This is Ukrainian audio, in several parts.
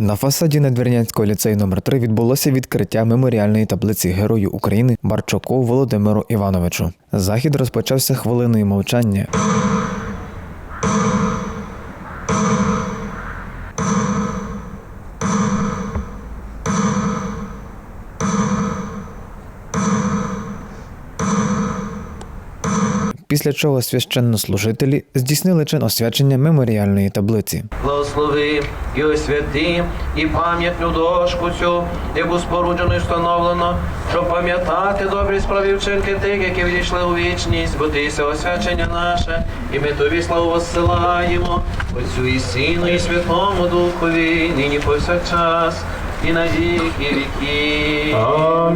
На фасаді Надвірнянського ліцею номер 3 відбулося відкриття меморіальної таблиці Герою України Барчуку Володимиру Івановичу. Захід розпочався хвилиною мовчання. Після чого священнослужителі здійснили чин освячення меморіальної таблиці. Благослови і освяти, і пам'ятну дошку цю, яку споруджено і встановлено, щоб пам'ятати добрі справі вчинки тих, які відійшли у вічність, бо ти єси освячення наше, і ми тобі славу воссилаємо, Отцю і Сину, і Святому Духові, нині повсякчас, і на віки віки. Про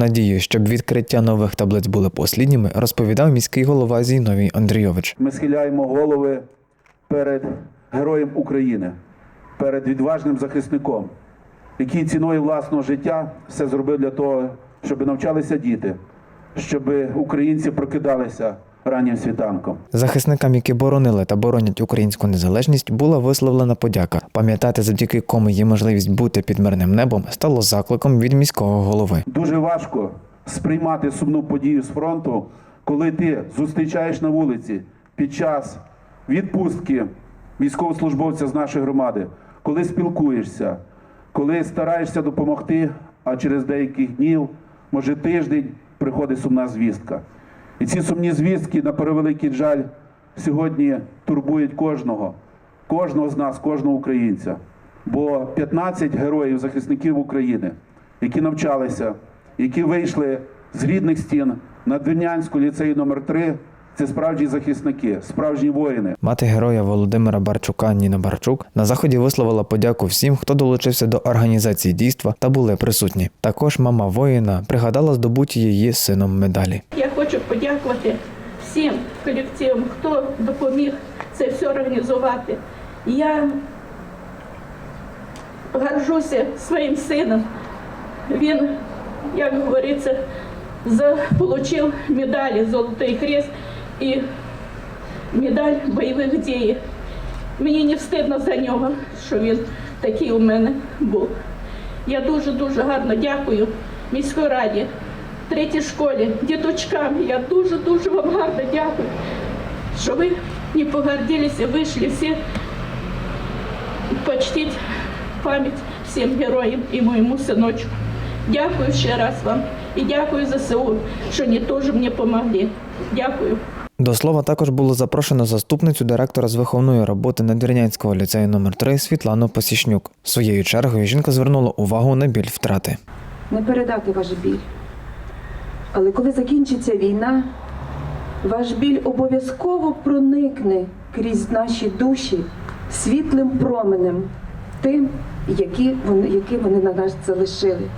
надію, щоб відкриття нових таблиць були послідніми, розповідав міський голова Зіновій Андрійович. Ми схиляємо голови перед героєм України, перед відважним захисником, який ціною власного життя все зробив для того, щоб навчалися діти, щоб українці прокидалися раннім світанком. Захисникам, які боронили та боронять українську незалежність, була висловлена подяка. Пам'ятати, завдяки кому є можливість бути під мирним небом, стало закликом від міського голови. Дуже важко сприймати сумну подію з фронту, коли ти зустрічаєш на вулиці під час відпустки військовослужбовця з нашої громади, коли спілкуєшся, коли стараєшся допомогти, а через деяких днів, може тиждень, приходить сумна звістка. І ці сумні звістки, на превеликий жаль, сьогодні турбують кожного, кожного з нас, кожного українця. Бо 15 героїв, захисників України, які навчалися, які вийшли з рідних стін на Двірнянську ліцею номер 3 це справжні захисники, справжні воїни. Мати героя Володимира Барчука Ніна Барчук на заході висловила подяку всім, хто долучився до організації дійства та були присутні. Також мама воїна пригадала здобуті її сином медалі. Я подякувати всім колективам, хто допоміг це все організувати. Я горжуся своїм сином. Він, як говориться, заполучив медалі Золотий Хрест і медаль бойових дій. Мені не встидно за нього, що він такий у мене був. Я дуже-дуже гарно дякую міській раді, третій школі, діточкам. Я дуже-дуже вам гарно дякую, що ви не погордилися, вийшли всі почтить пам'ять всім героям і моєму синочку. Дякую ще раз вам і дякую ЗСУ, що вони теж мені допомогли. Дякую. До слова, також було запрошено заступницю директора з виховної роботи Надвірнянського ліцею номер 3 Світлану Посічнюк. Своєю чергою жінка звернула увагу на біль втрати. не передати ваш біль. Але коли закінчиться війна, ваш біль обов'язково проникне крізь наші душі світлим променем, тим, які вони, які вони на нас залишили.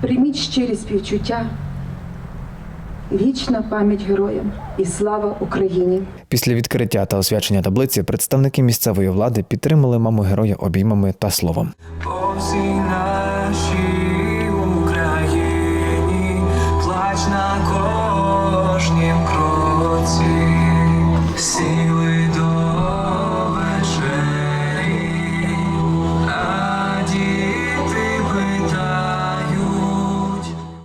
Прийміть щирі співчуття, вічна пам'ять героям і слава Україні! Після відкриття та освячення таблиці представники місцевої влади підтримали маму героя обіймами та словом. По всій нашій